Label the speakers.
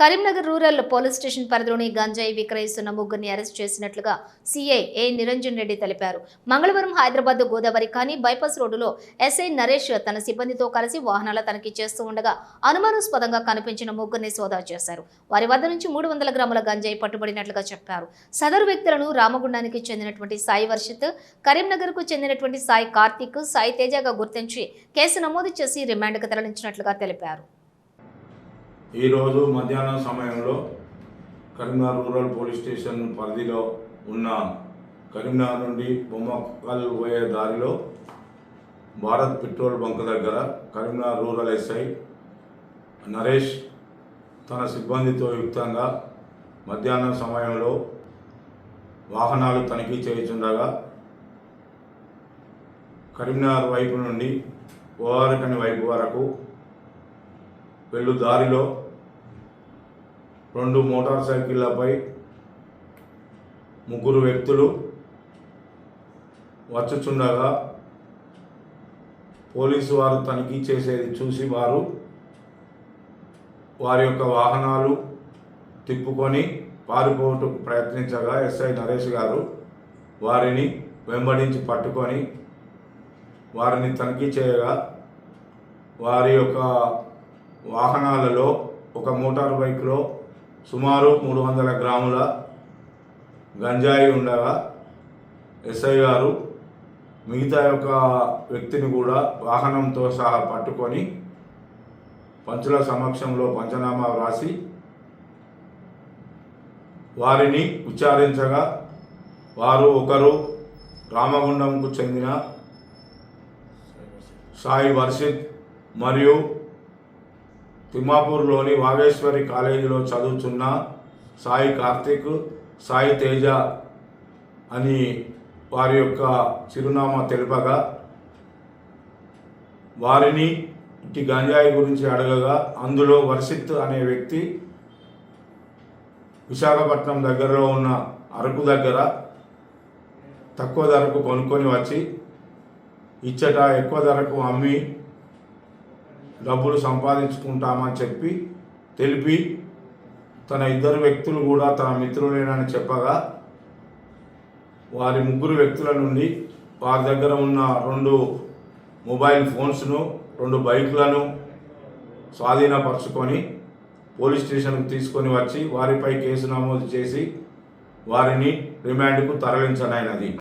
Speaker 1: Karimnagar rural police station పరిధిలోని గంజాయి విక్రయిస్తున్న ముగ్గురిని అరెస్ట్ చేసినట్లుగా సీఐ ఏ నిరంజన్ రెడ్డి తెలిపారు. మంగళవారం హైదరాబాద్ గోదావరి కానీ బైపాస్ రోడ్డులో ఎస్ఐ నరేష్ తన సిబ్బందితో కలిసి వాహనాల తనిఖీ చేస్తూ ఉండగా అనుమానాస్పదంగా కనిపించిన ముగ్గురిని సోదా చేశారు. వారి వద్ద నుంచి మూడు వందల గ్రాముల గంజాయి పట్టుబడినట్లుగా చెప్పారు. సదరు వ్యక్తులను రామగుండానికి చెందినటువంటి సాయి వర్షిత్ కరీంనగర్కు చెందినటువంటి సాయి కార్తీక్ సాయి తేజగా గుర్తించి కేసు నమోదు చేసి రిమాండ్కు తరలించినట్లుగా తెలిపారు.
Speaker 2: ఈరోజు మధ్యాహ్నం సమయంలో కరీంనగర్ రూరల్ పోలీస్ స్టేషన్ పరిధిలో ఉన్న కరీంనగర్ నుండి బొమ్మకల్ పోయే దారిలో భారత్ పెట్రోల్ బంక్ దగ్గర కరీంనగర్ రూరల్ ఎస్ఐ నరేష్ తన సిబ్బందితో యుక్తంగా మధ్యాహ్నం సమయంలో వాహనాలు తనిఖీ చేయుచుండగా కరీంనగర్ వైపు నుండి ఓఆర్కని వైపు వరకు వెళ్ళు దారిలో. రెండు మోటార్ సైకిళ్ళపై ముగ్గురు వ్యక్తులు వచ్చుచుండగా పోలీసు వారు తనిఖీ చేసేది చూసి వారు వారి యొక్క వాహనాలు తిప్పుకొని పారిపోవటకు ప్రయత్నించగా ఎస్ఐ నరేష్ గారు వారిని వెంబడించి పట్టుకొని వారిని తనిఖీ చేయగా వారి యొక్క వాహనాలలో ఒక మోటార్ బైక్లో సుమారు మూడు వందల గ్రాముల గంజాయి ఉండగా ఎస్ఐ గారు మిగతా యొక్క వ్యక్తిని కూడా వాహనంతో సహా పట్టుకొని పంచుల సమక్షంలో పంచనామా వ్రాసి వారిని విచారించగా వారు ఒకరు రామగుండంకు చెందిన సాయి వర్షిత్ మరియు తిమ్మాపూర్లోని వాగేశ్వరి కాలేజీలో చదువుతున్న సాయి కార్తిక్ సాయి తేజ అని వారి యొక్క చిరునామా తెలుపగా వారిని ఇట్టి గంజాయి గురించి అడగగా అందులో వర్షిత్ అనే వ్యక్తి విశాఖపట్నం దగ్గరలో ఉన్న అరకు దగ్గర తక్కువ ధరకు కొనుక్కొని వచ్చి ఇచ్చట ఎక్కువ ధరకు అమ్మి డబ్బులు సంపాదించుకుంటామని చెప్పి తెలిపి తన ఇద్దరు వ్యక్తులు కూడా తన మిత్రులేనని చెప్పగా వారి ముగ్గురు వ్యక్తుల నుండి వారి దగ్గర ఉన్న రెండు మొబైల్ ఫోన్స్ను రెండు బైక్లను స్వాధీనపరుచుకొని పోలీస్ స్టేషన్కు తీసుకొని వచ్చి వారిపై కేసు నమోదు చేసి వారిని రిమాండ్కు తరలించనైనది.